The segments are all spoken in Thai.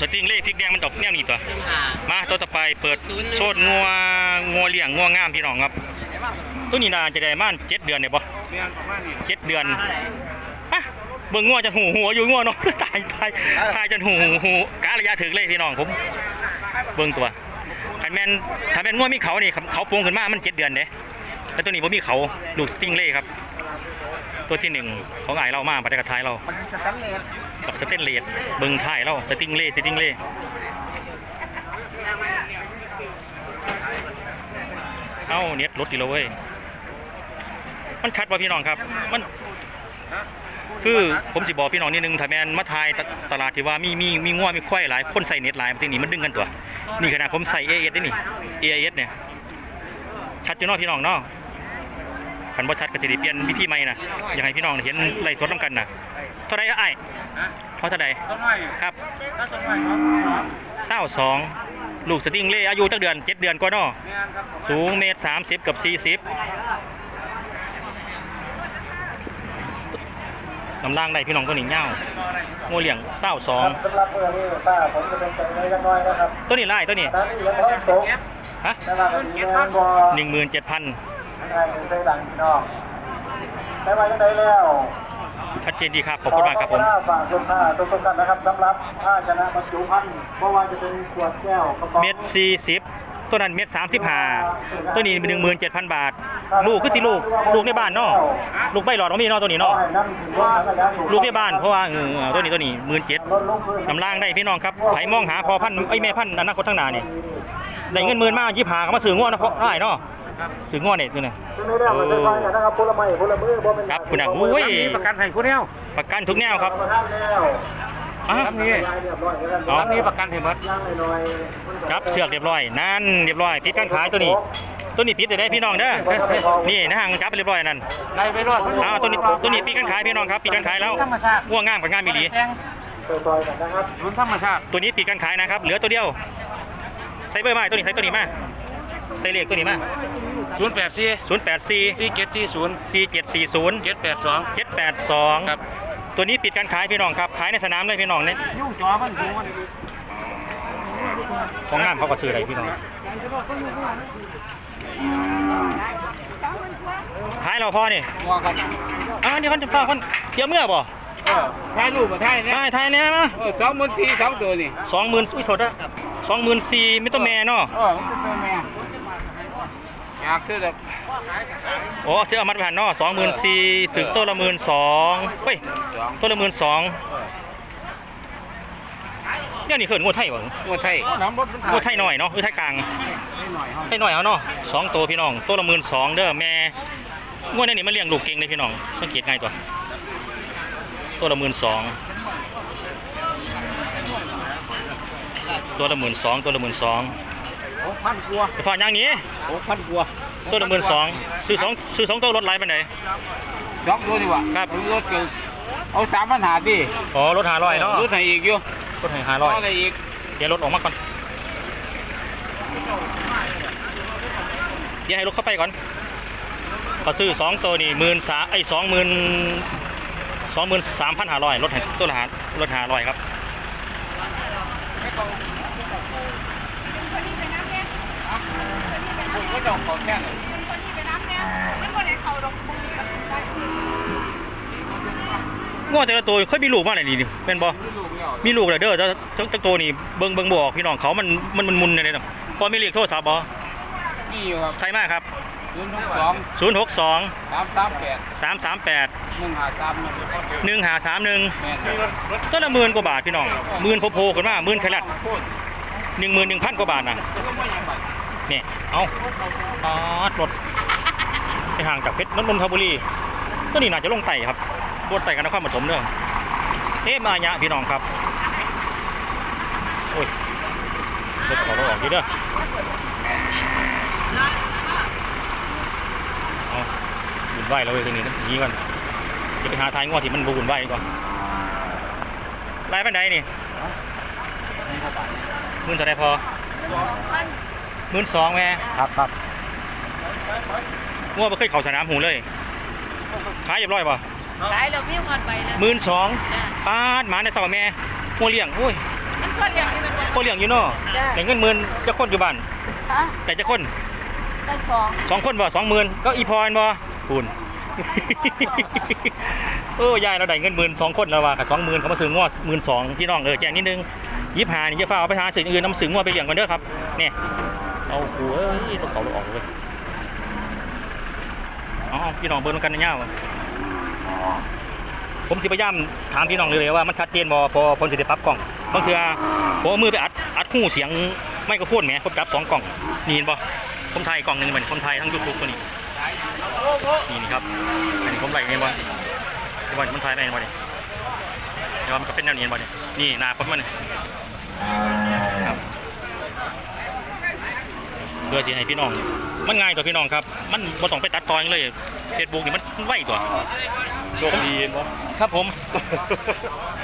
สตริงเล่พริกแดงมันดอกแนวนี้ตัว ค่ะมาตัวต่อไปเปิดศูนย์หนึ่งโซดงัวงัวเลี้ยงงัวงามพี่น้องครับ ตัวนี้น่าจะได้ประมาณเจ็ดเดือนเนี่ยบ่เมียนประมาณนี้เจ็ดเดือนอะเบิ่งงัวจะหูหัวอยู่งัวเนาะ ตายตายตายจนหูหูหูการะยะถึงเลยพี่น้องผม เบิ่งตัวคันแม่นถ้าแม่นงัวมีเขานี่ครับเขาโปงขึ้นมา มันเจ็ดเดือนเด้แต่ตัวนี้บ่มีเขาลูกสติงเล่ครับ ตัวที่หนึ่งของอ้ายเรามาบัดได้กระทายเรามันสแตนเลสกับสเตนเลสเบิ่งท้ายเราสติงเล่สติงเล่เอ้าเน็ตรถดีแล้วเว้ยมันชัดป่ะพี่น้องครับ มันคือผมสิบอกพี่น้องนิดนึงถ้าแมนมาทายตตลาดที่ว่ามีมีมีง้วมีควายหลายคนใส่เน็ตหลายทีนี้มันดึงกันตัว นี่ขนาดผมใส่ AS ได้นี่ AIS เนี่ยชัดอยู่เนาะพี่น้องเนาะ คันบ่ชัดก็จะได้เปลี่ยนวิธีใหม่นะอยากให้พี่น้องเห็นไล่สดนํกันนะเท่าไรอ้ายเพราะเท่าใดต้นไม้ครับถ้าต้นไม้ครับสองเศร้าสองลูกสติงเล่อายุตั้งเดือนเจ็ดเดือนกว่าเนาะเมียนครับสูงเมตรสามสิบกับสี่สิบลำล่างได้พี่น้องตัวนี้เง่างูเหลี่ยงเศร้าสองสำหรับเมื่อนี้ป้าผมจะเป็นใจน้อยยังน้อยนะครับตัวนี้ไล่ตัวนี้ตอนนี้ยังไม่ตกฮะแต่ว่าเป็นเงินบ่หนึ่งหมื่นเจ็ดพัน งานเป็นใจดังพี่น้องได้มายังไงแล้วชัดเจนดีครับ ขอบคุณมากครับผมฝากคุณค่าทุกๆท่านนะครับสำหรับผ้าชนะบรรจุภัณฑ์เพราะว่าจะเป็นขวดแก้วกระป๋องเมตรสี่สิบตัวนั้นเมตรสามสิบห้าตัวนี้หนึ่งหมื่นเจ็ดพันบาท ลูกคือสิลูก ลูกในบ้านเนาะลูกใบหลอดของมีเนาะตัวนี้เนาะให้นั่งถึงว่าระยะสูงลูกในบ้านเพราะว่าเออตัวนี้ตัวนี้หมื่นเจ็ดลดลงพื้นลำล่างได้พี่น้องครับไผมองหาพอพันธุ์ไอ้ยแม่พันธุ์อนาคตข้างหน้านี่ได้เงินหมื่นมายี่หาก็มาซื้อง้อนะเพราะได้เนาะซื้อง้อเนี่ยคือไงซึ่งในเรื่องมันเป็นไฟนะครับพลไม้พลมือบ่เป็นครับคุณอะอุ้ยประกันให้คุณแนวประกันทุกแนวครับประกันแล้วอะครับนี่เรียบร้อยแล้วอ๋อครับนี่ประกันให้หมดย่างหน่อยๆครับเชือกเรียบร้อยนั่นเรียบร้อยปิดการขายตัวนี้ตัวนี้ปิดได้พี่น้องเด้อนี่นะฮะจับไปเรียบร้อยนั่นไล่ไปรอดอ้าวตัวนี้ตัวนี้ปิดการขายพี่น้องครับปิดการขายแล้วธรรมชาติง่วงงามกับงามอีหลีซอยๆกันนะครับรุ่นธรรมชาติตัวนี้ปิดการขายนะครับ เหลือตัวเดียวใส่เบอร์มาตัวนี้ใส่ตัวนี้มาใส่เลขตัวนี้มา ศูนย์แปดสี่ศูนย์แปดสี่สี่เจ็ดสี่ศูนย์สี่เจ็ดสี่ศูนย์เจ็ดแปดสองเจ็ดแปดสองครับตัวนี้ปิดการขายพี่น้องครับขายในสนามเลยพี่น้องเนี่ยยุ่งจอมันถูมันของงามเขาก็ซื้ออะไรพี่น้องขายเราพอนี่ว่ากันอ่านี่คนจะฟ้าคนเที่ยวเมื่อบ่เออถ่ายรูปมาถ่ายเนี่ยถ่ายถ่ายแน่มาเออสองหมื่นสี่สองตัวนี่สองหมื่นอุ้ยโทษนะสองหมื่นสี่ไม่ต้องแม่เนาะ เออมันเป็นตัวแม่อยากซื้อแบบโอ้เจ้าเอามัดผ่านเนาะสองหมื่นสี่ถึงต้นละหมื่นสองเฮ้ยสองต้นละหมื่นสองเนี่ยนี่เขินงูไทยวะงัวไทยน้ำรถมันงูไทยหน่อยเนาะหรือไทยกลางหน่อยไทยหน่อยเอาเนาะสองตัวพี่น้องตัวละหมื่นสองเด้อแม่งวดนี้นี่มันเลี้ยงลูกเก่งเลยพี่น้องสังเกตง่ายตัวตัวละหมื่นสองตัวละหมื่นสองตัวละหมื่นสอง หกพันกว่าไปฝากอย่างนี้หกพันกว่าตัวละหมื่นสองซื้อสองซื้อสองตัวรถไหลไปไหนสองตัวดีกว่าครับ รถเกี่ยวเอาสามปัญหาดิอ๋อรถหาร้อยเนาะรถไหนอีกอยู่รถหาร้อยอะไรอีกเดี๋ยวรถออกมาก่อนเดี๋ยวให้รถเข้าไปก่อนเขาซื้อสองตัวนี่หมื่นสาไอ้สองหมื่นสองหมื่นสามพันห้าร้อยรถให้ตัวละหารถหาร้อยครับ ผมก็จะขอแค่ไหนง้อแต่ละตัวเคยมีลูกมาไหนนี่เป็นบ่ไม่รู้ไม่เอามีลูกเลยเด้อแต่แต่แต่ตัวนี่เบิ่งเบิ่งบออกพี่น้องเขามันมันมันมุนเลยเนาะพอมีเลขโทรศัพท์บ่นี่อยู่ครับใช่มากครับศูนย์หกสองศูนย์หกสองสามสามแปดสามสามแปดหนึ่งหาสามหนึ่งหาสามหนึ่งแม่นต้นละหมื่นกว่าบาทพี่น้องหมื่นโผล่ๆขึ้นมาหมื่นแคลัดหนึ่งหมื่นหนึ่งพันกว่าบาทนะ เนี่ยเอาปาดรถไปห่างจากเพชรนนทบุรีก็นี่น่าจะลงไต่ครับรถไต่กันนครปฐมเด้อเทพมายะพี่น้องครับโอ้ยรถขอรถออกดีเด้อเอาบุญไหวแล้วเว้ยตัวนี้นะยีกันจะไปหาทายงวดที่มันบุญไหวก่อนไล่ปันไดนี่หมื่นเท่าไรพอ หมื่นสองแม่ครับครับงัวบ่เคยเข้าสนามหูเลยขายเรียบร้อยป่ะขายแล้วพี่หมดไปแล้วหมื่นสองจ้ะปาดหมาในสาวแม่งัวเลี้ยงโอ้ยมันก็เลี้ยงนี่เป็นบ่พ่อเลี้ยงอยู่เนาะจ้ะแต่เงินหมื่นจะคนอยู่บ้านฮะแต่จะคนได้สองสองคนบ่สองหมื่นก็อีพรบ่คุณโอ้ยายเราได้เงินหมื่นสองคนแล้วว่ากับสองหมื่นเขามาซื้องวดหมื่นสองพี่น้องเออแจ้งนิดนึงยิบหานี่จะฟ้าเอาไปหาสิ่งอื่นน้ำซื้องวดไปเลี้ยงก่อนเด้อครับเนี่ย เอาหัวเอ้ต้องเขาเราออกเลยอ๋อพี่น้องเบิ่งกันนะเนี่ยผมสิพยายามถามพี่น้องเลยว่ามันชัดเจนบ่พอผมสิได้ปรับกล้องบางเทื่อผมมือไปอัดอัดหูเสียงไม่กระโพนแหมผมจับสองกล่องนี่เห็นบ่ผมถ่ายกล่องหนึ่งเหมือนคนไทยทั้งยูทูบตัวนี้นี่นี่ครับอันนี้ผมไหลเองบอลบอลมันถ่ายได้เองบอลนี่เดี๋ยวมันก็เป็นแนวนี้บอลนี่ยนี่นาปั๊บมันนี่ครับ เพื่อสิให้พี่น้อง มันง่ายตัวพี่น้องครับ มันบ่ต้องไปตัดตอนเลยเฟซบุ๊กนี่มันมันไวตัวโชคดีเนาะครับผม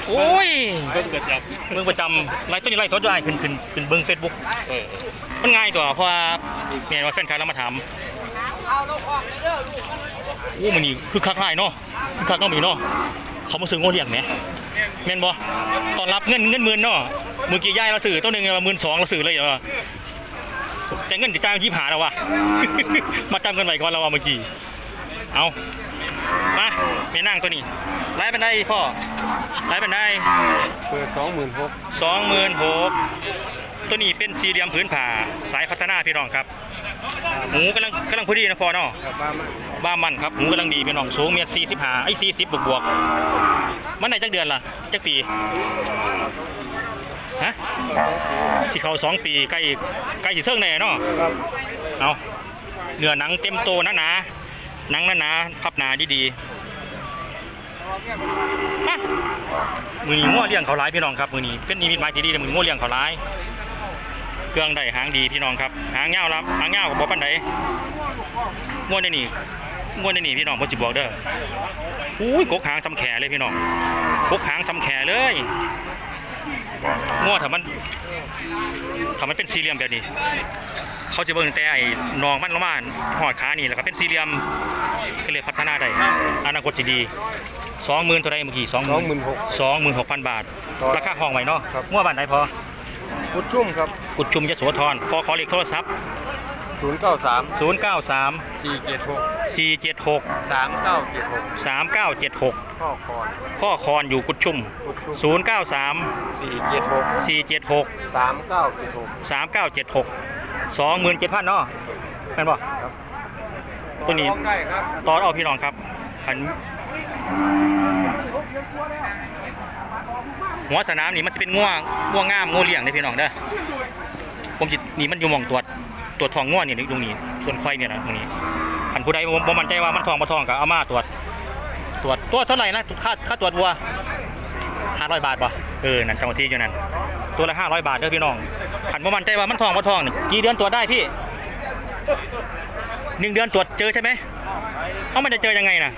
โอ้ยเพิ่งจะจับเมืองประจำไลฟ์ตัวนี้ไลฟ์สดได้ขึ้นขึ้นขึ้นเบิ้งเฟซบุ๊กเออมันง่ายตัวเพราะว่าเนี่ยว่าแฟนคลับเรามาถามโอ้มันนี่คือคักหลายเนาะคือคักเนาะมีเนาะเขามาซื้อโง่เลี้ยงไหมแม่นบ่ตอนรับเงินเงินหมื่นเนาะเมื่อกี้ยายเราซื้อตัวหนึงเราหมื่นสองเราซื้อเลยเหรอ แต่เงินจะจ่ายยี่หาแล้ววะ มาจำกันไว้ก่อนเราว่าเมื่อกี้ เอามาแม่นั่งตัวนี้ไล่เป็นได้พ่อไล่เป็นได้เปิดสองหมื่นหกสองหมื่นหกตัวนี้เป็นสี่เหลี่ยมพื้นผ่าสายพัฒนาพี่น้องครับหมูกำลังกำลังพอดีนะพอเนาะกลับบ้านมาบ้ามันครับหมูกำลังดีพี่น้องสูงเมตรสี่สิบห้าไอ้สี่สิบบวกบวกๆมันไหนจักเดือนล่ะจักปีฮะสิเขาสองปีใกล้ใกล้สิเซิ่งแน่เนาะครับเอาเนื้อหนังเต็มโตหนาหนาๆหนังหนาหนาๆพับหนาดีๆมามือนี้ง้อเลี้ยงเขาหลายพี่น้องครับมือนี้เป็นนิมิตหมายที่ดีเลยมือนี้ง้อเลี้ยงเขาหลายเครื่องได้หางดีพี่น้องครับหางเงาครับหางเงากับบ่ปันใดง้วนในนี่ง้วนในนี่พี่น้องผมสิบอกเด้ออุ้ยกกหางซ้ำแขเลยพี่น้องกกหางซ้ำแขเลย ง้อถ้ามันถ้ามันเป็นสี่เหลี่ยมแบบนี้ เขาจะเบิ่งแต่ไอ้นองมันลงมาหอดขานี่แล้วก็เป็นสี่เหลี่ยมก็เลยพัฒนาได้อนาคตสิดีสองหมื่นเท่าไรเมื่อกี้สองสองหมื่นหกสองหมื่นหกพันบาทต่อราคาห้องไว้เนาะครับมั่วบ้านไหนพอกุดชุ่มครับกุดชุมยโสธรพอขอเลขโทรศัพท์ ศูนย์เก้าสาม093 สี่เจ็ดหก476 สามเก้าเจ็ดหก3976พ่อคอนพ่อคอนอยู่กุดชุมกุดชุ่ม093 สี่เจ็ดหก476 สามเก้าเจ็ดหก3976 27,000เนาะแม่นบ่ครับตัวนี้ ร้องได้ครับตอนเอาพี่น้องครับหันหัวสนามนี่มันจะเป็นง่วงง่วงงามง่วเลี้ยงเลยพี่น้องเด้อผมจินี่มันอยู่หมองตรวจ ตรวจทองง่วนี่ตรงนี้ส่วนควายเนี่ยนะตรงนี้หันผู้ใดบ่มั่นใจว่ามันทองบ่ทองก็เอามาตรวจตรวจตัวเท่าไหร่นะค่าค่าตรวจวัวห้าร้อยบาทป่ะเออนั่นจังหวัดที่อยู่นั่นตัวละห้าร้อยบาทเด้อพี่น้องขันบ่มั่นใจว่ามันทองบ่ทองนี่กี่เดือนตรวจได้พี่หนึ่งเดือนตรวจเจอใช่ไหมเอามันจะเจอยังไงนะ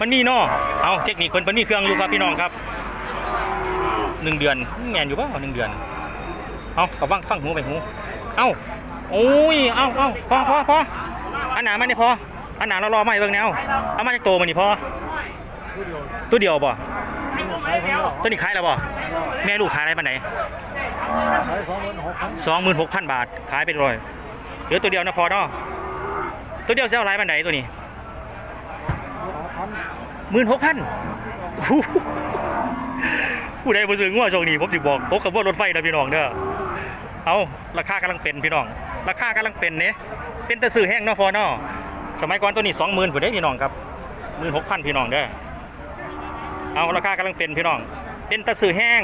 มันมีเนาะเอาเทคนิคคนมันมีเครื่องอยู่ครับพี่น้องครับหนึ่งเดือนแงนอยู่เปล่าหนึ่งเดือน เอากับฟังฟังหูไปหู เอ้าโอ้ยเอ้าเอ้าพอพอพออันหนามันนี่พออันหนาเรารอไม่เบิ่งแนวเอามาจากโตมันนี่พอตัวเดียวบ่ตัวนี้ขายแล้วบ่แม่ลูกขายอะไรปันไหนสองหมื่นหกพันบาทขายไปเลยเหลือตัวเดียวนะพอเนาะตัวเดียวเสียอะไรบันไดตัวนี้หมื่นหกพันผู้ใดบ่ซื้องัวช่วงนี้ผมสิบอกตกกับว่ารถไฟนะพี่น้องเด้อ เอาราคากำลังเป็นพี่น้อง ราคากำลังเป็นเนี่ยเป็นแต่ซื้อแห้งเนาะพอเนาะสมัยก่อนตัวนี้สองหมื่นผู้ได้พี่น้องครับหมื่นหกพันพี่น้องเด้อเอาราคากำลังเป็นพี่น้อง เป็นแต่ซื้อแห้ง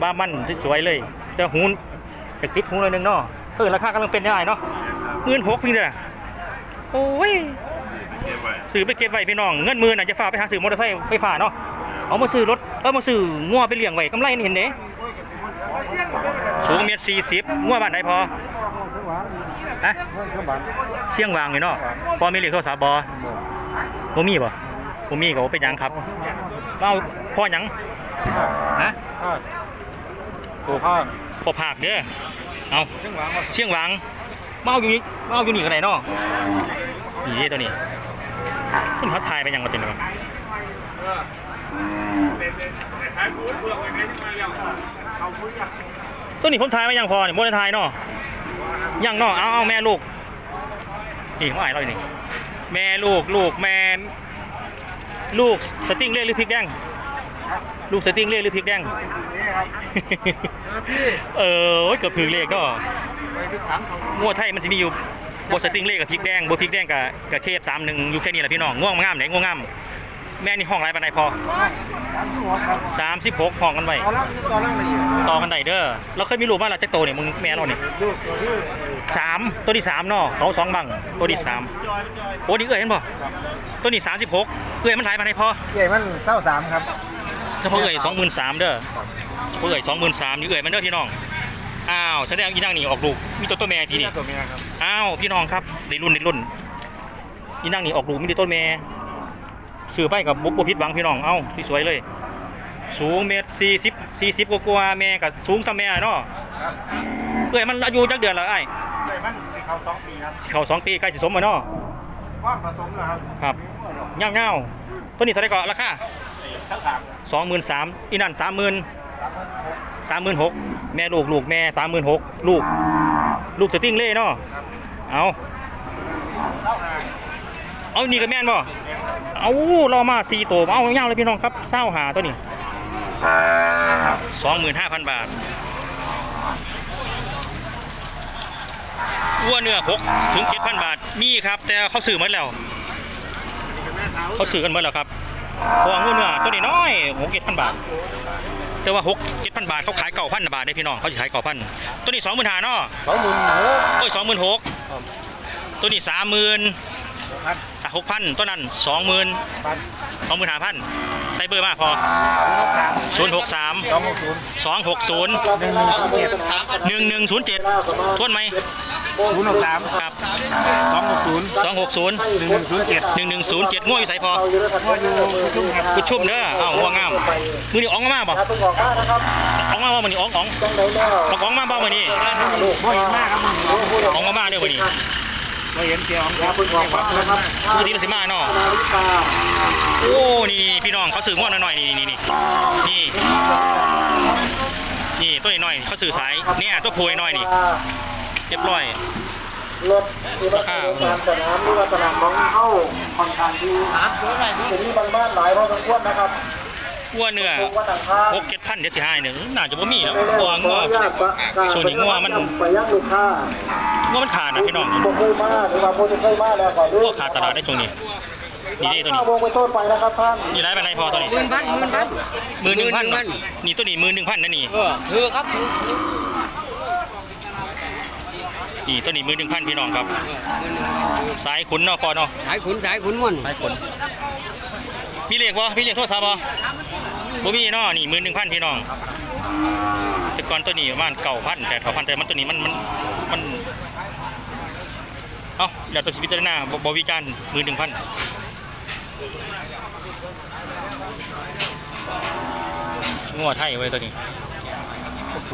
บ้ามันที่สวยเลยแต่หูแต่ติดหูหน่อยนึงเนาะเออราคากำลังเป็นยังไงเนาะหมื่นหกพี่เด้อโอ้ยซื้อไปเก็บไว้พี่น้องเงินหมื่นอาจจะฝากไปหาซื้อมอเตอร์ไซค์ไฟฟ้าเนาะเอามาซื้อรถเอามาซื้องัวไปเลี้ยงไว้กำไรนี่เห็นเด้ สูงเมตรสี่สิบงัวบ้านไหนพอฮะเชียงวางนี่เนาะพอมีเลขโทรศัพท์บ่บ่มีบ่บ่มีก็บ่เป็นหยังครับเอาพ่อหยังฮะพาดตัวพาดพ่อภาคเด้อเอาเชียงหวางมาเชียงหวังมาเอาอยู่นี่มาเอาอยู่นี่กันไหนเนาะนี่ตัวนี้ขึ้นพัดทายไปยังมาตินวะ ตัวนี้ผมทายมายังพอเนี่ยโมได้ทายเนาะยังเนาะเอาเอาแม่ลูกนี่เขาอ่านเราอยู่นี่แม่ลูกลูกแม่ลูกสติ้งเล่หรือพริกแดงลูกสติ้งเล่หรือพริกแดงเออเกือบถือเลขก็งัวไทยมันจะมีอยู่บสติ้งเล่กับพริกแดงบพริกแดงกับกับเคฟสามหนึ่งอยู่แค่นี้แหละพี่น้องง่วงงามไหนง่วงงาม แม่นี่ห้องไรปันไดพอถามที่หัวครับสามสิบหกห้องกันไว้ตอนแรกตอนแรกละเอียดต่อกันไดเด้อเราเคยมีรูปบ้านเราจะโตเนี่ยมึงแม่เราเนี่ยลูกตัวที่สามตัวที่สามเนาะเขาสองบังตัวที่สามโอ้นี่เอ้ยเห็นป่ตัวนี้สามสิบหกเอ้ยมันหลายปันไดพอใหญ่มันเศร้าสามครับเฉพาะเอ้ยสองหมื่นสามเด้อเฉพาะเอ้ยสองหมื่นสามนี่เอ้ยมันเด้อพี่น้องอ้าวแสดงอีนั่งนี่ออกลูกมีตัวตัวแม่ทีนี่ตัวเมียครับอ้าวพี่น้องครับในรุ่นในรุ่นอีนั่งนี่ออกลูกมีแต่ต้นแม่ ซื้อไปกับบุ๊กบพิษหวังพี่น้อง เอ้าที่สวยเลย สูงเมตรสี่สิบสี่สิบกว่าๆแม่กับสูงซ้ำแม่เนาะเอ้ยมันอายุจักเดือนแล้วไอ้ายใหญ่มันสีขาวสองปีครับสิเขาสองปีใกล้สิสมมาเนาะว่างผสมนะครับครับเงาเงาๆตัวนี้เท่าไหรก่อนราคาชั้นสามสองหมื่นสามอีนั่นสามหมื่นสามหมื่นหกแม่ลูกลูกแม่สามหมื่นหกลูก ลูกสติ้งเล่เนาะเอา เท่าห้าเอานี่ก็แม่นบ่เอาเรามาสี่ตัวเอาเงาเลยพี่น้องครับเศร้าหาตัวนี้สองหมื่นห้าพันบาทวัวเนื้อหกถึงเจ็ดพันบาท มีครับ แต่เขาซื้อหมดแล้วเป็นแม่สาวเขาซื้อกันหมดแล้วครับเพราะว่าวัวเนื้อตัวนี้น้อยหกเจ็ดพันบาท แต่ว่าหกเจ็ดพันบาทเขาขายเก้าพันบาทได้พี่น้องเขาจะขายเก้าพันตัวนี้สองหมื่นห้าเนาะสองหมื่นหกโอ้ยสองหมื่นหกตัวนี้สามหมื่น พันสามหกพันตัวนั้นสองหมื่นพันสองหมื่นห้าพันใส่เบอร์มาพอศูนย์หกสามศูนย์หกสามสองหกศูนย์สองหกศูนย์หนึ่งหนึ่งศูนย์เจ็ดหนึ่งหนึ่งศูนย์เจ็ดทวนไหมศูนย์หกสามครับสองหกศูนย์สองหกศูนย์หนึ่งหนึ่งศูนย์เจ็ดหนึ่งหนึ่งศูนย์เจ็ดง่วอยู่ใส่พอก็อยู่ชุ่มครับกุดชุ่มเด้ออ้าวง่วงงามมือนี่อ๋องมาบ่ครับต้องบอกว่านะครับอ๋องมาบ่มือนี่อ๋องอ๋องต้องได้แล้วอ๋องอ๋องมาบ่มือนี่บ่เห็นมากครับมึงอ๋องมาบ้าเด้อมือนี่ บ่เห็นเสียงคอย่ารับเพิ่งบอกว่านะครับมือที่เราสิมาเนาะนาฬิกาโอ้นี่พี่น้องเขาซื้อง่วงหน่อยๆนี่นี่นี่นี่นี่ตัวนี้หน่อยเขาซื้อสายเนี่ยตัวโพยหน่อยนี่เรียบร้อยรถที่มาใช้ในการสนามหรือว่าสนามของเข้าค่อนข้างที่จะมีบางบ้านหลายพอสมควรนะครับวัวเนื้อคงว่าต่างชาติหกเจ็ด พันเดี๋ยวสิให้เนี่ยน่าจะบ่มีแล้วไม่ได้งัวของัวอนุญาตประกาศส่วนนี้งัวมันไปยังลูกค้างัวมันขาดนะพี่น้องผมเคยมาหรือว่าผมจะเคยมาแล้วก่อนงัวขาดตลาดได้ช่วงนี้นี่ได้ตัวนี้วงไปต้นไปนะครับท่านนี่ไรเป็นไรพอตัวนี้หมื่นพันหมื่นพันหมื่นหนึ่งพันหมื่นหนึ่งพันนี่ตัวนี้หมื่นหนึ่งพันนะนี่เออถือครับถือถือนี่ตัวนี้หมื่นหนึ่งพันพี่น้องครับเออหมื่นหนึ่งพันถือสายขุนเนาะพอเนาะสายขุนสายขุนม่วนสายขุนมีเลขบ่มีเลขโทรศัพท์บ่ บ่มีเนาะนี่หมื่นหนึ่งพันพี่น้องแต่ก่อนตัวนี้ประมาณเก้าพันแปดเก้าพันแต่มันตัวนี้มันมันมันเอ้าเดี๋ยวตัวสิพิจารณาบ่บ่วิจารณ์หมื่นหนึ่งพันงัวไทยไว้ยตัวนี้โอ้โห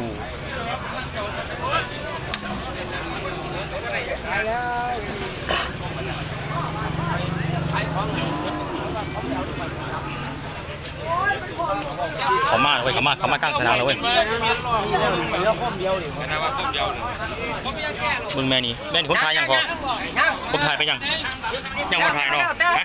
เขามาเว้ยเขามาเขามากลางสนามแล้วเว้ยมึงแม่นี่แม่นี่ผมถ่ายยังพอผมถ่ายไปยังยังผมถ่ายเนาะฮะ